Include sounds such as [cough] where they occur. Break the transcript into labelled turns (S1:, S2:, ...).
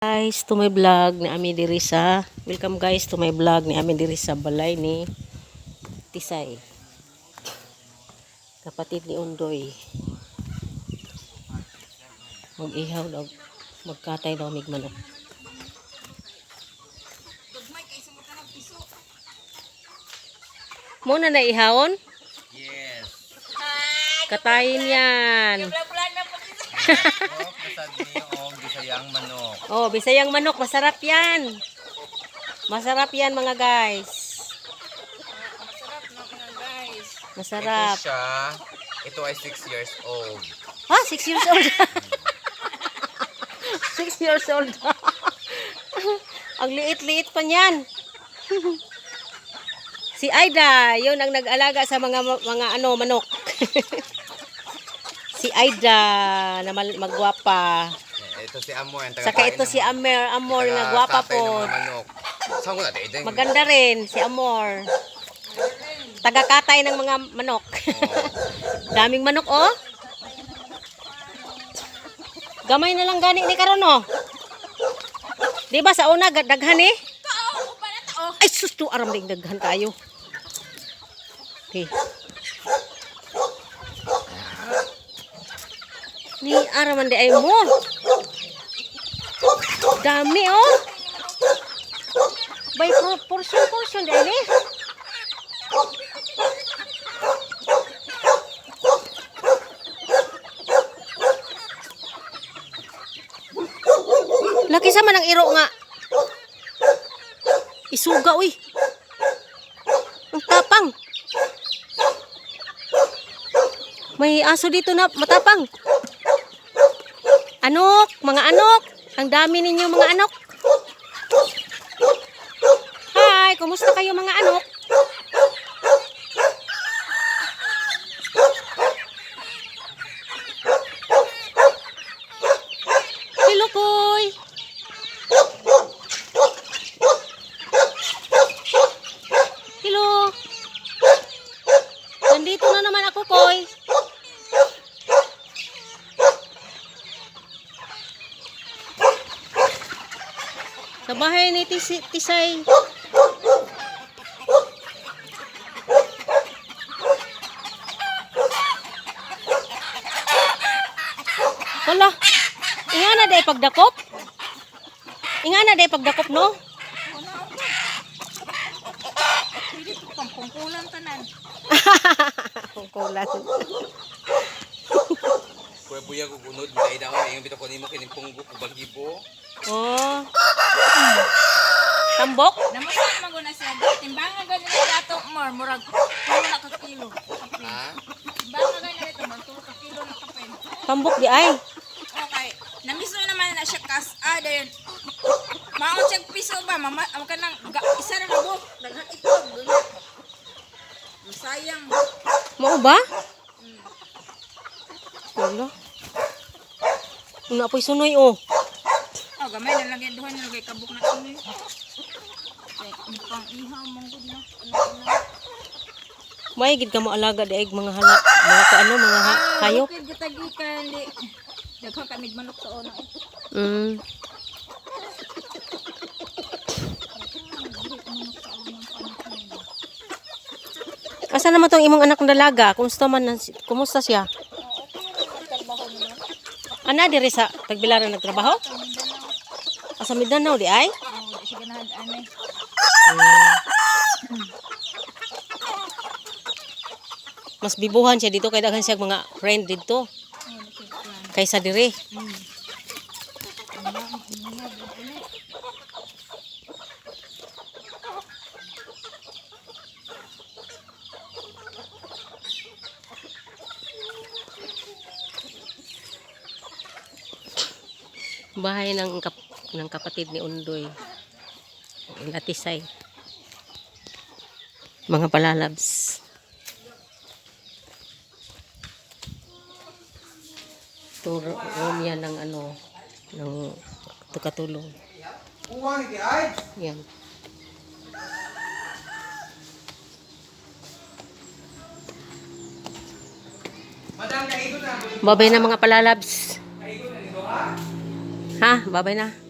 S1: guys to my vlog ni Ami diri sa welcome guys to my vlog ni Ami diri sa balay ni Tisay kapatid ni Undoy mag-ihaw daw magkatay daw mig manok Muna na ihawon?
S2: Yes.
S1: Katayin yan. [laughs] [laughs]
S2: bisayang manok.
S1: Oh, bisayang manok, masarap yan. Masarap yan mga guys. Masarap.
S2: Ito siya. Ito ay 6 years old.
S1: Ha? Six years old. [laughs] [laughs] Six years old. [laughs] ang liit-liit pa niyan. si Aida, yun ang nag-alaga sa mga mga ano manok. si Aida na magwapa.
S2: Ito si Amor. Ang
S1: Saka ito si Amer, Amor na gwapa po.
S2: Saan ko natin? Ito
S1: Maganda rin si Amor. Tagakatay ng mga manok. Daming manok oh. Gamay na lang gani ni karon oh. Di ba sa una daghan eh? Ay sus to aram ding daghan kayo. Okay. Ni araman di ay mo. Dami oh. By por- portion portion ni. Laki sa man ang iro nga. Isuga uy. Ang tapang. May aso dito na matapang. Anok, mga anok. Ang dami ninyo mga anok. Hi, kumusta kayo mga anok? Sa bahay ni Tisay. Wala. Inga na day pagdakop? Inga na day pagdakop, no?
S3: Pangkulan tanan. [laughs]
S1: Kungkulan.
S2: Kuya buya ko gunod. Bitay daw. Yung bito ko ni mo kinipunggo ko bagibo.
S1: Oh. Tambok?
S3: Namusta man guna siya. Timbangan gani ni dato more murag tulo na ka kilo.
S2: Ha?
S3: Timbangan gani dito more tulo ka kilo na kape.
S1: Tambok di ay.
S3: Okay. Namiso naman na siya kas ah dayon. Maon siya piso ba mama ang kanang ga, isa ra na buhok daghan dunya. Sayang.
S1: Mo ba? Wala. Una po'y sunoy, oh.
S3: Oh, gamay na lang yan duhan na kay kabuk na tuloy. Kaya ang pang ihaw mong gud na.
S1: May gid ka mo alaga di ay mga hala, mga kaano, mga ha, hayop.
S3: Bukid gitagikan di. Daghan kami manok sa una. eh.
S1: Mm. Asa naman tong imong anak na dalaga? Kumusta man kumusta siya? Ana diri sa Tagbilaran nagtrabaho? Asa Mindanao di ay?
S3: Anay.
S1: Mas bibuhan siya dito kay daghan siya mga friend dito kaysa diri.
S3: Mm.
S1: Bahay ng kap ng kapatid ni Undoy. Latisay. Mga palalabs. Turo room yan ng ano ng tukatulong. Yan. Babay na mga palalabs. Ha? Babay na.